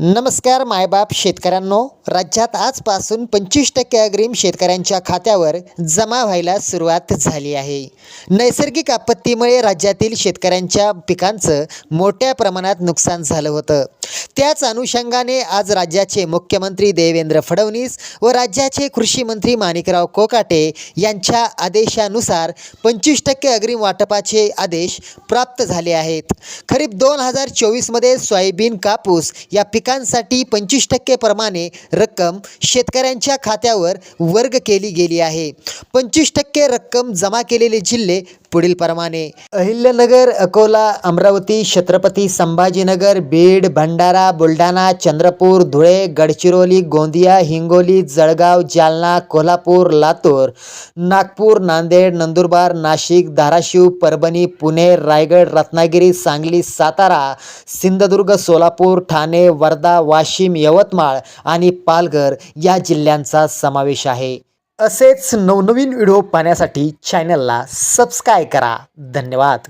नमस्कार मायबाप शेतकऱ्यांनो. राज्यात आजपासून पंचवीस टक्के अग्रिम शेतकऱ्यांच्या खात्यावर जमा व्हायला सुरुवात झाली आहे. नैसर्गिक आपत्तीमुळे राज्यातील शेतकऱ्यांच्या पिकांचं मोठ्या प्रमाणात नुकसान झालं होतं. त्याच अनुषंगाने आज राज्याचे मुख्यमंत्री देवेंद्र फडणवीस व राज्याचे कृषी मंत्री माणिकराव कोकाटे यांच्या आदेशानुसार पंचवीस टक्के अग्रिम वाटपाचे आदेश प्राप्त झाले आहेत. खरीप दोन हजार चोवीसमध्ये सोयाबीन कापूस या पिकांसाठी पंचवीस टक्के प्रमाणे रक्कम शेतकऱ्यांच्या खात्यावर वर्ग केली गेली आहे. पंचवीस टक्के रक्कम जमा केलेले जिल्हे पुढील प्रमाणे अहिल्यानगर अकोला अमरावती छत्रपती संभाजीनगर बीड भंडारा बुलढाणा चंद्रपूर धुळे गडचिरोली गोंदिया हिंगोली जळगाव जालना कोल्हापूर लातूर नागपूर नांदेड नंदुरबार नाशिक धाराशिव परभणी पुणे रायगड रत्नागिरी सांगली सातारा सिंधुदुर्ग सोलापूर ठाणे वर्धा वाशिम यवतमाळ आणि पालघर या जिल्ह्यांचा समावेश आहे. असेच नवनवीन व्हिडिओ पाहण्यासाठी चॅनलला सबस्क्राईब करा. धन्यवाद.